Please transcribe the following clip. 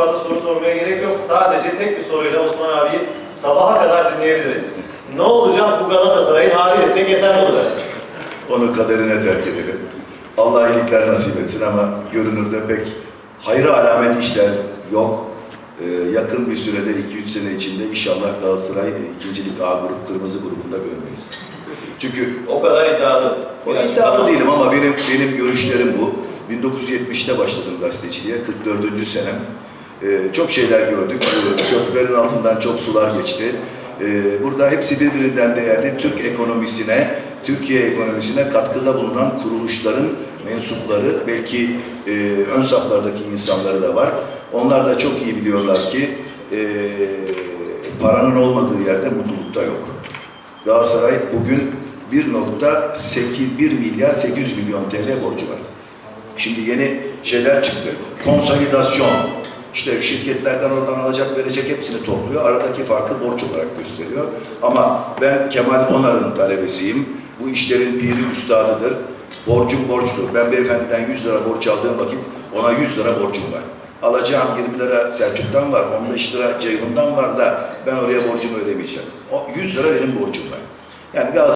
fazla soru sormaya gerek yok. Sadece tek bir soruyla Osman abiyi sabaha kadar dinleyebiliriz. Ne olacak bu Galatasaray'ın hali desek yeterli olur. Onu kaderine terk edelim. Allah iyilikler nasip etsin ama görünürde pek hayra alamet işler yok. Ee, yakın bir sürede 2-3 sene içinde inşallah Galatasaray ikincilik A grup, kırmızı grubunda görmeyiz. Çünkü O kadar iddialı. o iddialı değilim ama benim benim görüşlerim bu. 1970'te başladım gazeteciliğe, 44. senem. Ee, çok şeyler gördük. Ee, Köprülerin altından çok sular geçti. Ee, burada hepsi birbirinden değerli. Türk ekonomisine, Türkiye ekonomisine katkıda bulunan kuruluşların mensupları, belki e, ön saflardaki insanları da var. Onlar da çok iyi biliyorlar ki e, paranın olmadığı yerde mutluluk da yok. Galatasaray bugün 1.8 1 milyar 800 milyon TL borcu var. Şimdi yeni şeyler çıktı. Konsolidasyon. İşte şirketlerden oradan alacak verecek hepsini topluyor. Aradaki farkı borç olarak gösteriyor. Ama ben Kemal Onar'ın talebesiyim. Bu işlerin piri üstadıdır. Borcum borçtur. Ben beyefendiden 100 lira borç aldığım vakit ona 100 lira borcum var. Alacağım 20 lira Selçuk'tan var, 15 lira Ceyhun'dan var da ben oraya borcumu ödemeyeceğim. O 100 lira benim borcum var. Yani Galatasaray